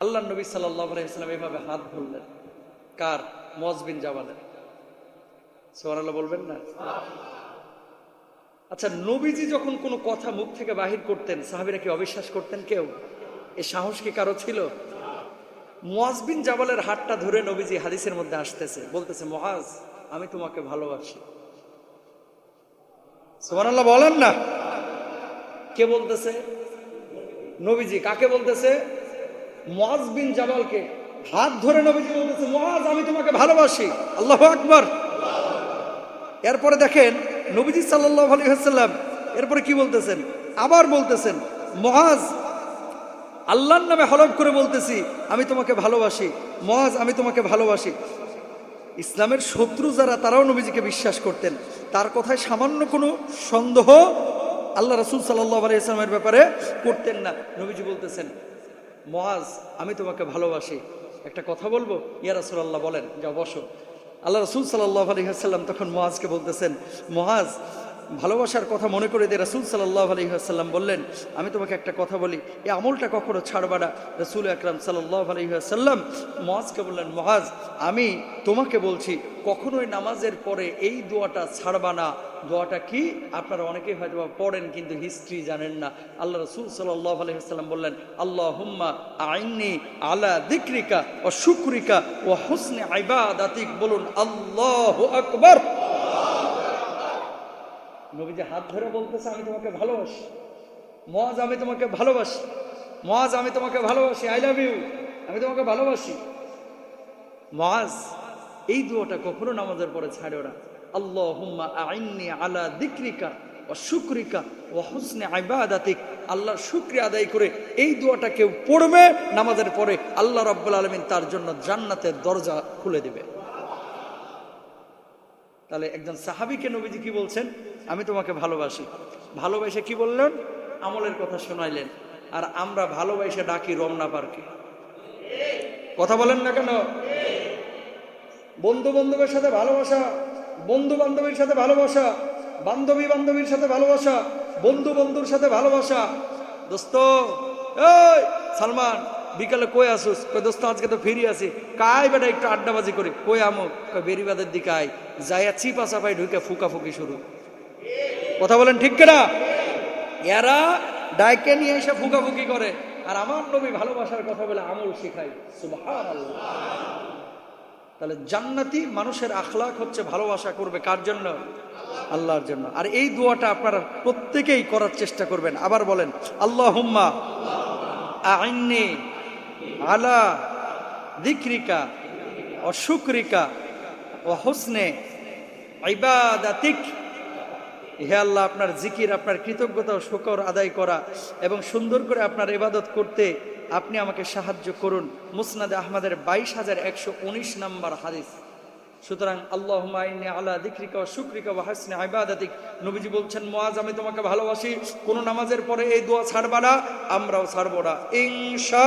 আল্লাহ নবী সাল্লাহ এভাবে হাত ধরলেন। কার? মজবিন জাবালের। সোহানাল্লাহ বলবেন না? আচ্ছা নবীজি যখন কোনো কথা মুখ থেকে বাহির করতেন, সাহাবিরা কি অবিশ্বাস করতেন কেউ? এ সাহস কি কারও ছিল? মোয়াজবিন জাবালের হাতটা ধরে নবীজি হাদিসের মধ্যে আসতেছে, বলতেছে মহাজ আমি তোমাকে ভালোবাসি। সোহানাল্লাহ বলেন না? কে বলতেছে? নবীজি, কাকে বলতেছে? মোয়াজ বিন জাবালকে হাত ধরে নবীজি বলতেছে মোয়াজ আমি তোমাকে ভালোবাসি। আল্লাহ আকবর। এরপরে দেখেন নবীজি সাল্লাহ আলী হাসাল্লাম এরপরে কি বলতেছেন? আবার বলতেছেন মহাজ আল্লাহর নামে হলফ করে বলতেছি, আমি তোমাকে ভালোবাসি। মহাজ আমি তোমাকে ভালোবাসি। ইসলামের শত্রু যারা, তারাও নবীজিকে বিশ্বাস করতেন। তার কথায় সামান্য কোনো সন্দেহ আল্লাহ রসুল সাল্লাহ আলী ইসলামের ব্যাপারে করতেন না। নবীজি বলতেছেন মহাজ, আমি তোমাকে ভালোবাসি। একটা কথা বলব? ইয়া রাসুলাল্লাহ, বলেন যা বসো। আল্লাহ রসুল সাল্লাহ আলহিহাসাল্লাম তখন মহাজকে বলতেছেন, মহাজ ভালোবাসার কথা মনে করে দিয়ে রসুল সাল্লাহ আলহিহাসাল্লাম বললেন, আমি তোমাকে একটা কথা বলি, এই আমলটা কখনো ছাড়বা না। রসুল আকরাম সাল্লাহ আলহিহাসাল্লাম মহাজকে বললেন, মহাজ, আমি তোমাকে বলছি, কখনোই নামাজের পরে এই দোয়াটা ছাড়বা না। দোয়াটা কি? আপনারা অনেকেই হয়তো পড়েন, কিন্তু হিস্ট্রি জানেন না। আল্লাহ রসুল সাল্লাহ আলহিহাসাল্লাম বললেন আল্লাহ হুম্মা আইনি আলা দিক্রিকা ও শুক্রিকা ও হুসনে আইবাদাতিক বলুন, আল্লাহ আকবর! নবীজি হাত ধরে বলতেছে, আমি তোমাকে ভালোবাসি। মহাজ আমি তোমাকে ভালোবাসি। মহাজ আমি তোমাকে ভালোবাসি। আই লাভ ইউ আমি তোমাকে ভালোবাসি। মহাজ, এই দুয়াটা কখনো নামাজের পরে ছাড়ে না। আল্লাহ হুম্মা আইনি আলা দিক্রিকা ও শুক্রিকা ও হুসনে আইবাদাতিক আল্লাহর শুক্রিয়া আদায় করে এই দোয়াটা কেউ পড়বে, নামাজের পরে আল্লাহ রব্বুল আলমিন তার জন্য জান্নাতের দরজা খুলে দেবে। তাহলে একজন সাহাবিকে নবীজি কি বলছেন? আমি তোমাকে ভালোবাসি। ভালোবাসে কি বললেন? আমলের কথা শোনাইলেন। আর আমরা ভালোবাসে ডাকি রমনা পার্কে। কথা বলেন না কেন? বন্ধু বান্ধবের সাথে ভালোবাসা, বন্ধু বান্ধবীর সাথে ভালোবাসা, বান্ধবী বান্ধবীর সাথে ভালোবাসা, বন্ধু বন্ধুর সাথে ভালোবাসা। দোস্ত সালমান বিকালে কই আসুস? কই দোস্ত, আজকে তো ফিরি আসি কাই বেটা একটু আড্ডাবাজি করি? কই আমো? কই বেরিবাদের দিকে আয়। যাইয়া চিপা চাপাই ঢুকে ফুকাফুকি শুরু। কথা বলেন ঠিক কেনা? এরা ডাইকে নিয়ে এসে ফুকাফুকি করে। আর আমার নবী ভালোবাসার কথা বলে আমল শিখাই তাহলে জান্নাতি মানুষের আখলাক হচ্ছে ভালোবাসা করবে কার জন্য? আল্লাহর জন্য। আর এই দোয়াটা আপনারা প্রত্যেকেই করার চেষ্টা করবেন। আবার বলেন আল্লাহ হুম্মা আইনি আলা দিক্রিকা অশুক্রিকা ও হোসনে হে আল্লাহ, আপনার জিকির, আপনার কৃতজ্ঞতা ও শকর আদায় করা এবং সুন্দর করে আপনার ইবাদত করতে আপনি আমাকে সাহায্য করুন। মুসনাদে আহমদের বাইশ হাজার একশো উনিশ নম্বর হাদিস। সুতরাং আল্লাহ আল্লাহ দিক্রিকা শুক্রিকা ও হাসনে আইবাদাতিক নবীজি বলছেন মোয়াজ আমি তোমাকে ভালোবাসি। কোন নামাজের পরে এই দোয়া ছাড়বা না, আমরাও ছাড়বো না। ইনশা